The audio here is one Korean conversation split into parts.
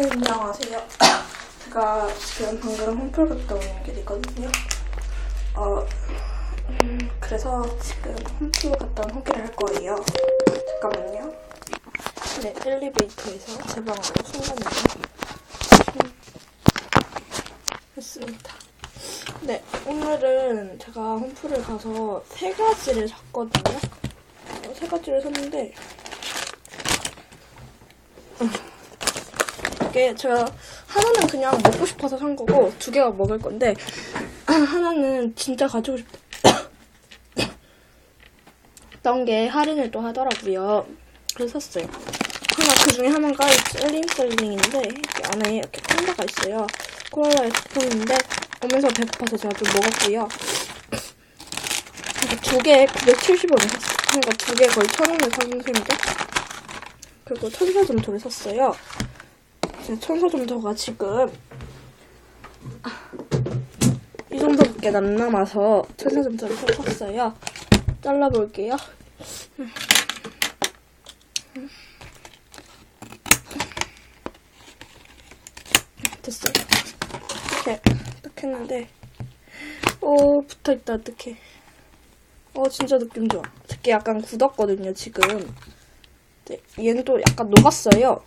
네, 안녕하세요. 제가 지금 방금 홈플 갔다 오는 길이거든요. 어, 음, 그래서 지금 홈플 갔다 온 후기를 할 거예요. 잠깐만요. 네, 엘리베이터에서 제 방으로 순간이동. 했습니다. 네, 오늘은 제가 홈플을 가서 세 가지를 샀거든요. 어, 세 가지를 샀는데, 이게 제가 하나는 그냥 먹고 싶어서 산 거고 두 개가 먹을 건데 하나는 진짜 가지고 싶다. 어떤 게 할인을 또 하더라고요. 그래서 샀어요. 하나 그 중에 하나가 셀링셀링인데 안에 이렇게 콘다가 있어요. 콜라의 스푼인데 오면서 배고파서 제가 좀 먹었고요. 두 개에 970원을 샀어요. 그러니까 두 개 거의 천 원을 산 셈이죠. 그리고 천사 점토를 샀어요. 제 천사점토가 지금 이 정도밖에 안 남아서 천사점토를 샀어요. 잘라볼게요. 됐어요. 이렇게 딱 했는데 어 붙어있다 어떡해. 어 진짜 느낌 좋아. 특히 약간 굳었거든요 지금. 네, 얘는 또 약간 녹았어요.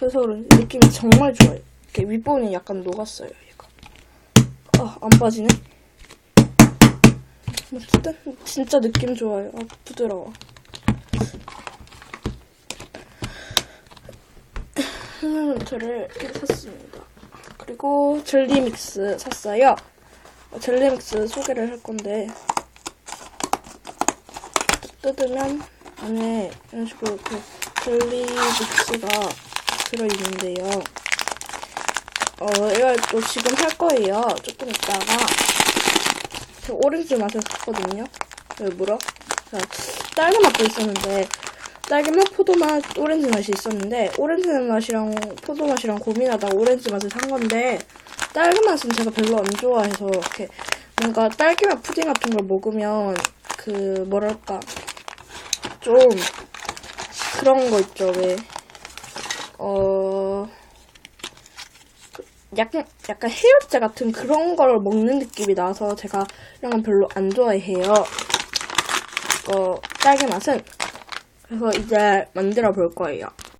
그래서 그런지 느낌이 정말 좋아요. 이렇게 윗부분이 약간 녹았어요, 얘가. 아, 안 빠지네? 어쨌든, 진짜 느낌 좋아요. 아, 부드러워. 헬로노트를 샀습니다. 그리고 젤리 믹스 샀어요. 어, 젤리 믹스 소개를 할 건데, 뜯으면 안에 이런 식으로 그 젤리 믹스가 들어있는데요. 어, 이걸 또 지금 할 거예요. 조금 있다가. 저 오렌지 맛을 샀거든요. 일부러. 자, 딸기 맛도 있었는데, 딸기 맛, 포도 맛, 오렌지 맛이 있었는데, 오렌지 맛이랑 포도 맛이랑 고민하다가 오렌지 맛을 산 건데, 딸기 맛은 제가 별로 안 좋아해서, 이렇게, 뭔가 딸기 맛 푸딩 같은 걸 먹으면, 그, 뭐랄까, 좀, 그런 거 있죠, 왜. 어, 그 약간, 약간 해열제 같은 그런 걸 먹는 느낌이 나서 제가 이런 건 별로 안 좋아해요. 어, 딸기 맛은. 그래서 이제 만들어 볼 거예요.